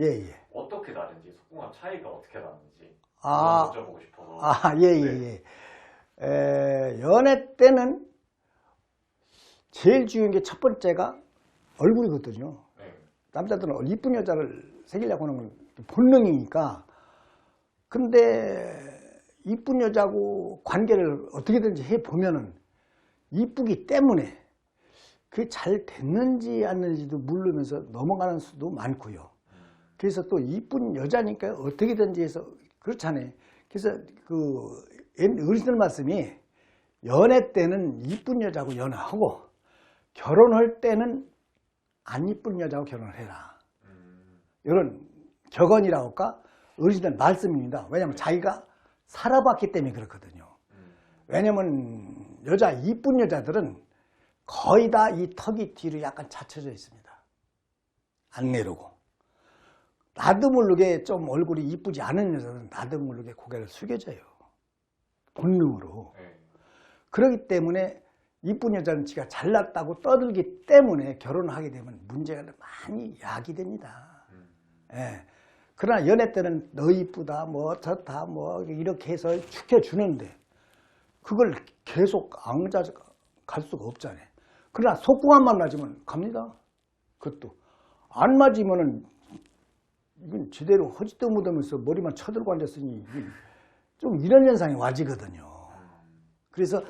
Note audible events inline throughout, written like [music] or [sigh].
예, 예. 어떻게 다른지 속궁합 차이가 어떻게 다른지 아, 여쭤보고 싶어서 아, 예, 예, 네. 예. 에, 연애 때는 제일 중요한 게 첫 번째가 얼굴이거든요. 네. 남자들은 이쁜 여자를 새기려고 하는 건 본능이니까. 근데 이쁜 여자하고 관계를 어떻게든지 해보면은 이쁘기 때문에 그게 잘 됐는지 안 됐는지도 모르면서 넘어가는 수도 많고요. 그래서 또 이쁜 여자니까 어떻게든지 해서 그렇잖아요. 그래서 그옛 어르신들 말씀이 연애 때는 이쁜 여자하고 연애하고 결혼할 때는 안 이쁜 여자하고 결혼을 해라. 음, 이런 격언이라고 할까? 어르신들 말씀입니다. 왜냐하면 자기가 살아봤기 때문에 그렇거든요. 음, 왜냐면 여자 이쁜 여자들은 거의 다 이 턱이 뒤로 약간 찾쳐져 있습니다. 안 내려고. 나도 모르게 좀 얼굴이 이쁘지 않은 여자들은 나도 모르게 고개를 숙여져요. 본능으로. 네. 그렇기 때문에 이쁜 여자는 지가 잘났다고 떠들기 때문에 결혼하게 되면 문제가 많이 야기됩니다. 음, 예. 그러나 연애 때는 너 이쁘다, 뭐 좋다, 뭐 이렇게 해서 축해주는데 그걸 계속 앙자 갈 수가 없잖아요. 그러나 속궁합만 맞으면 갑니다. 그것도 안 맞으면은 이건 제대로 허짓도 못하면서 머리만 쳐들고 앉았으니 좀 이런 현상이 와지거든요. 그래서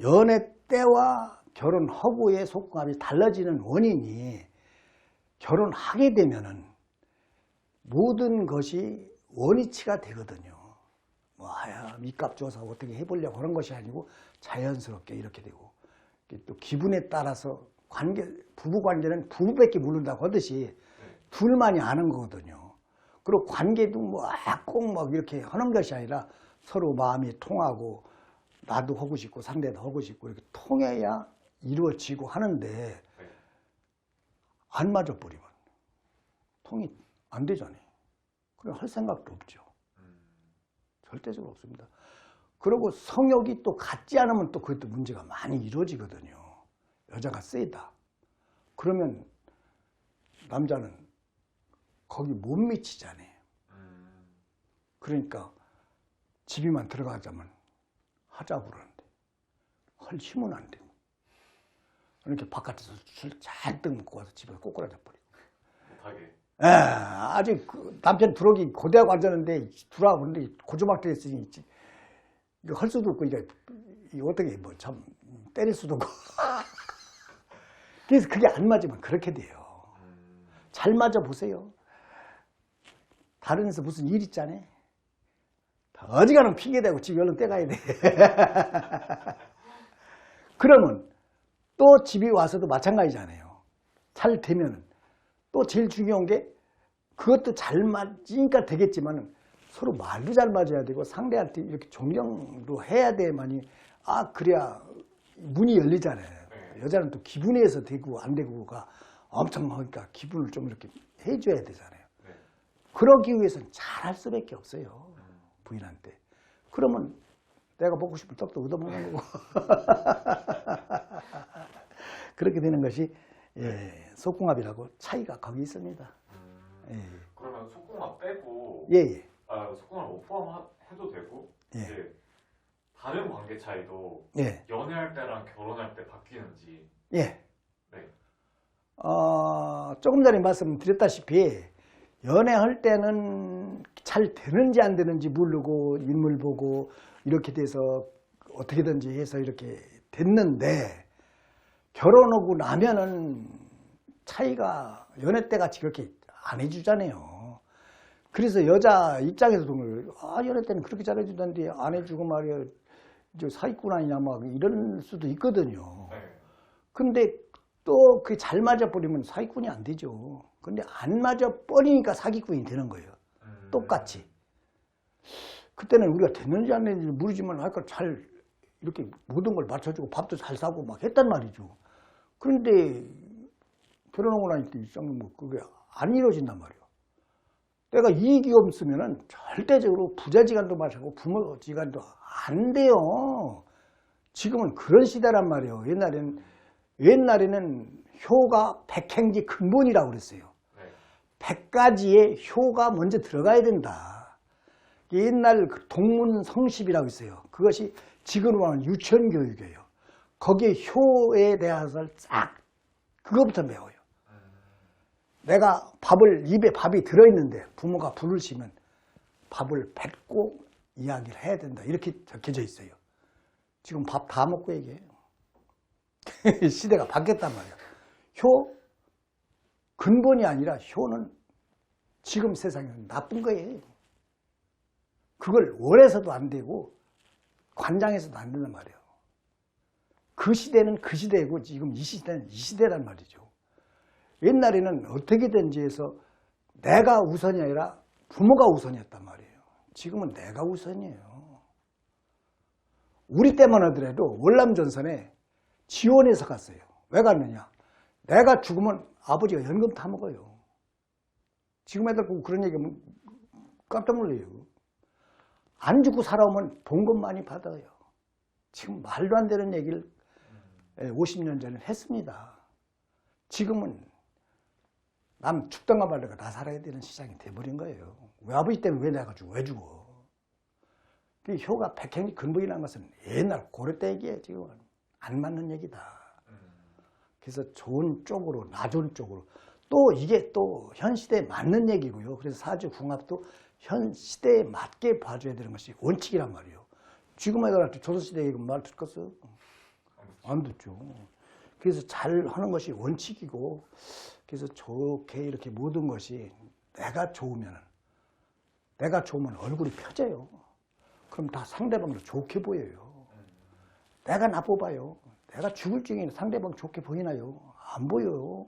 연애 때와 결혼하고의 속궁합이 달라지는 원인이 결혼하게 되면은 모든 것이 원위치가 되거든요. 뭐, 아야, 밑값 조사 어떻게 해보려고 하는 것이 아니고 자연스럽게 이렇게 되고 또 기분에 따라서 관계, 부부 관계는 부부밖에 모른다고 하듯이 둘만이 아는 거거든요. 그리고 관계도 뭐꼭막 이렇게 하는 것이 아니라 서로 마음이 통하고 나도 하고 싶고 상대도 하고 싶고 이렇게 통해야 이루어지고 하는데 안 맞아 버리면 통이 안 되잖아요. 그래 할 생각도 없죠. 음, 절대적으로 없습니다. 그리고 성욕이 또 같지 않으면 또 그것도 문제가 많이 이루어지거든요. 여자가 세다. 그러면 남자는 거기 못 미치잖아요. 음, 그러니까 집에만 들어가자면 하자고 그러는데 할 힘은 안 돼. 이렇게 바깥에서 술 잔뜩 먹고 와서 집에 꼬꾸라져 버리고. 못하게 에, 아직 그 남편 들어오기 고대하고 앉았는데 들어와 보는데 고조박대 있으니 있지. 이거 할 수도 없고 이거 어떻게 뭐 참 때릴 수도 없고. [laughs] 그래서 그게 안 맞으면 그렇게 돼요. 음, 잘 맞아 보세요. 다른 데서 무슨 일 있잖아요. 다 어지간하면 핑계대고 집에 얼른 떼가야 돼. [laughs] 그러면 또 집에 와서도 마찬가지잖아요. 잘 되면은 또 제일 중요한 게 그것도 잘 맞으니까 되겠지만은 서로 말도 잘 맞아야 되고 상대한테 이렇게 존경도 해야 돼만이 아 그래야 문이 열리잖아요. 네. 여자는 또 기분에서 되고 안 되고가 엄청 하니까 기분을 좀 이렇게 해줘야 되잖아요. 네. 그러기 위해서는 잘할 수밖에 없어요. 부인한테. 그러면 내가 먹고 싶은 떡도 얻어먹는 거고. [laughs] 그렇게 되는 것이 예, 속궁합이라고 차이가 거기 있습니다. 음, 예, 그러면 속궁합 빼고 예, 예. 아, 속궁합 못 포함해도 되고 예. 이제 다른 관계 차이도 예, 연애할 때랑 결혼할 때 바뀌는지 예. 네. 어, 조금 전에 말씀드렸다시피 연애할 때는 잘 되는지 안 되는지 모르고 인물 보고 이렇게 돼서 어떻게든지 해서 이렇게 됐는데 결혼하고 나면은 차이가 연애 때 같이 그렇게 안 해주잖아요. 그래서 여자 입장에서도 그래요. 아 연애 때는 그렇게 잘해주던데 안 해주고 말이야 저 사기꾼 아니냐 막 이럴 수도 있거든요. 네. 근데 또 그게 잘 맞아버리면 사기꾼이 안 되죠. 근데 안 맞아버리니까 사기꾼이 되는 거예요. 음, 똑같이. 그때는 우리가 됐는지 안 됐는지 모르지만 하여간 잘 이렇게 모든 걸 맞춰주고 밥도 잘 사고 막 했단 말이죠. 그런데 결혼하고 나니까 이상은 뭐 그게 안 이루어진단 말이에요. 내가 이익이 없으면은 절대적으로 부자지간도 마시고 부모지간도 안 돼요. 지금은 그런 시대란 말이에요. 옛날에는 옛날에는 효가 백행지 근본이라고 그랬어요. 네. 백가지의 효가 먼저 들어가야 된다. 옛날 그 동문성십이라고 있어요. 그것이 지금으로 하면 유치원 교육이에요. 거기에 효에 대해서 싹 그거부터 배워요. 내가 밥을 입에 밥이 들어있는데 부모가 부르시면 밥을 뱉고 이야기를 해야 된다. 이렇게 적혀져 있어요. 지금 밥 다 먹고 얘기해요. [laughs] 시대가 바뀌었단 말이야. 효 근본이 아니라 효는 지금 세상에는 나쁜 거예요. 그걸 원해서도 안 되고 관장해서도 안 된단 말이에요. 그 시대는 그 시대고 지금 이 시대는 이 시대란 말이죠. 옛날에는 어떻게든지 해서 내가 우선이 아니라 부모가 우선이었단 말이에요. 지금은 내가 우선이에요. 우리 때만 하더라도 월남전선에 지원해서 갔어요. 왜 갔느냐? 내가 죽으면 아버지가 연금 다 먹어요. 지금 애들 그런 얘기하면 깜짝 놀래요. 안 죽고 살아오면 봉급 많이 받아요. 지금 말도 안 되는 얘기를 50년 전에 했습니다. 지금은 남 죽던가 말던가 다 살아야 되는 시장이 돼버린 거예요. 왜 아버지 때문에 왜 내가 죽어? 왜 죽어? 그 효가 백행이 근본이라는 것은 옛날 고려 때 얘기예요. 지금은 안 맞는 얘기다. 그래서 좋은 쪽으로 나 좋은 쪽으로 또 이게 또 현 시대에 맞는 얘기고요. 그래서 사주 궁합도 현 시대에 맞게 봐줘야 되는 것이 원칙이란 말이에요. 지금 애들한테 조선시대 얘기 말 듣겠어? 안 듣죠. 그래서 잘 하는 것이 원칙이고 그래서 좋게 이렇게 모든 것이 내가 좋으면 내가 좋으면 얼굴이 펴져요. 그럼 다 상대방도 좋게 보여요. 내가 나빠 봐요. 내가 죽을 중에 상대방 좋게 보이나요? 안 보여요.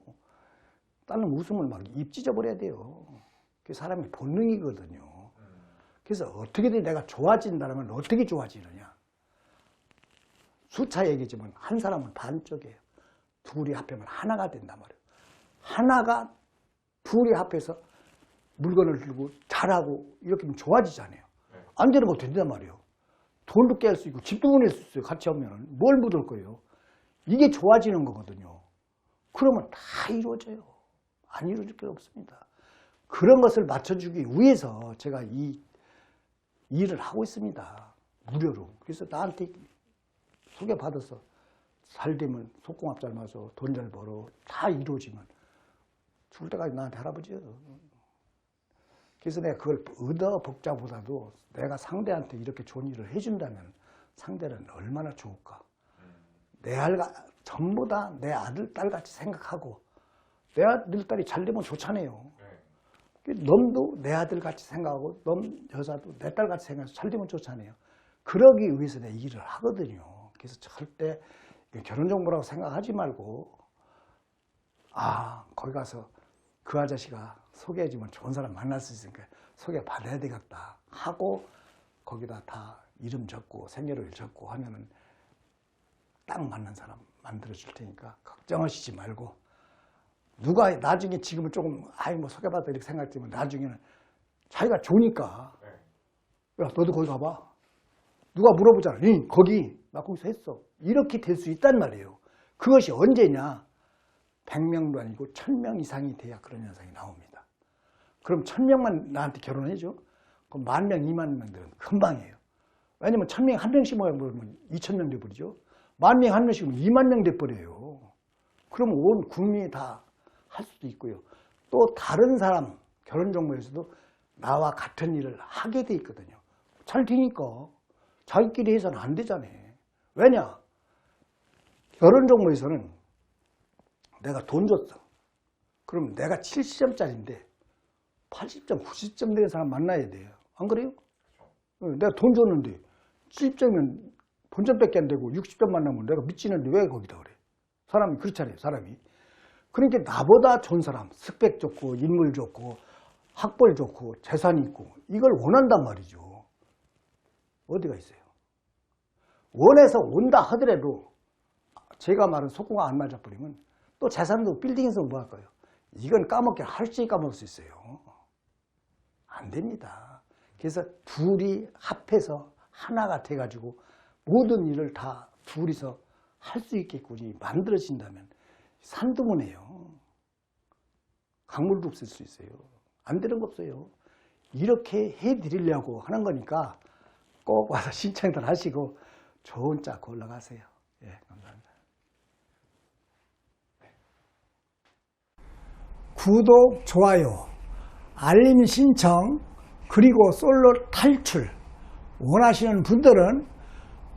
다른 웃음을 막 입 찢어버려야 돼요. 그게 사람의 본능이거든요. 그래서 어떻게든 내가 좋아진다면 어떻게 좋아지느냐? 수차 얘기지만 한 사람은 반쪽이에요. 둘이 합하면 하나가 된단 말이에요. 하나가 둘이 합해서 물건을 들고 잘하고 이렇게 하면 좋아지잖아요. 네. 안 되는 거 된단 말이에요. 돈도 깰 수 있고 집도 보낼 수 있어요. 같이 하면 뭘 묻을 거예요. 이게 좋아지는 거거든요. 그러면 다 이루어져요. 안 이루어질 게 없습니다. 그런 것을 맞춰주기 위해서 제가 이 일을 하고 있습니다. 무료로. 그래서 나한테 소개받아서 잘 되면 속궁합 잘 맞아 돈 잘 벌어 다 이루어지면 죽을 때까지 나한테 할아버지요. 그래서 내가 그걸 얻어 복자보다도 내가 상대한테 이렇게 좋은 일을 해준다면 상대는 얼마나 좋을까. 내 아이가 전부 다 내 아들, 딸 같이 생각하고 내 아들, 딸이 잘 되면 좋잖아요. 네. 놈도 내 아들 같이 생각하고 놈 여자도 내 딸 같이 생각해서 잘 되면 좋잖아요. 그러기 위해서 내 일을 하거든요. 그래서 절대 결혼 정보라고 생각하지 말고 아 거기 가서 그 아저씨가 소개해주면 좋은 사람 만날 수 있으니까 소개 받아야 되겠다 하고 거기다 다 이름 적고 생년월 적고 하면은 딱 맞는 사람 만들어 줄 테니까 걱정하시지 말고 누가 나중에 지금은 조금 아이 뭐 소개받다 이렇게 생각되면 나중에는 자기가 좋으니까. 네. 야 너도 거기 가봐. 누가 물어보잖아. 응 거기. 나 거기서 했어. 이렇게 될 수 있단 말이에요. 그것이 언제냐? 100명도 아니고 1000명 이상이 돼야 그런 현상이 나옵니다 그럼 1000명만 나한테 결혼해줘 그럼 만명 2만 명들은 금방이에요 왜냐면 1000명 한 명씩 모으면 2000명 돼버리죠 만 명 한 명씩은 2만 명 돼버려요 그러면 온 국민이 다 할 수도 있고요. 또 다른 사람 결혼 정보에서도 나와 같은 일을 하게 돼 있거든요. 잘 되니까 자기끼리 해서는 안 되잖아요. 왜냐? 결혼 정보에서는 내가 돈 줬어. 그럼 내가 70점짜리인데 80점, 90점 되는 사람 만나야 돼요. 안 그래요? 어, 내가 돈 줬는데 70점이면 본점밖에 안 되고 60점 만나면 내가 미치는데 왜 거기다 그래? 사람이 그렇잖아요. 사람이. 그러니까 나보다 좋은 사람, 스펙 좋고 인물 좋고 학벌 좋고 재산이 있고 이걸 원한단 말이죠. 어디가 있어요? 원해서 온다 하더라도 제가 말한 속구가 안 맞아버리면 또 재산도 빌딩에서 뭐할 거예요? 이건 까먹게 할지 까먹을 수 있어요. 안 됩니다. 그래서 둘이 합해서 하나가 돼가지고 모든 일을 다 둘이서 할 수 있겠군이 만들어진다면 산두문이에요. 강물도 없을 수 있어요. 안 되는 거 없어요. 이렇게 해드리려고 하는 거니까 꼭 와서 신청들 하시고 좋은 짝 올라가세요. 예, 감사합니다. 구독, 좋아요, 알림 신청, 그리고 솔로 탈출 원하시는 분들은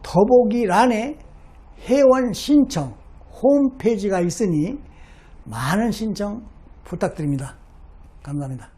더보기란에 회원 신청 홈페이지가 있으니 많은 신청 부탁드립니다. 감사합니다.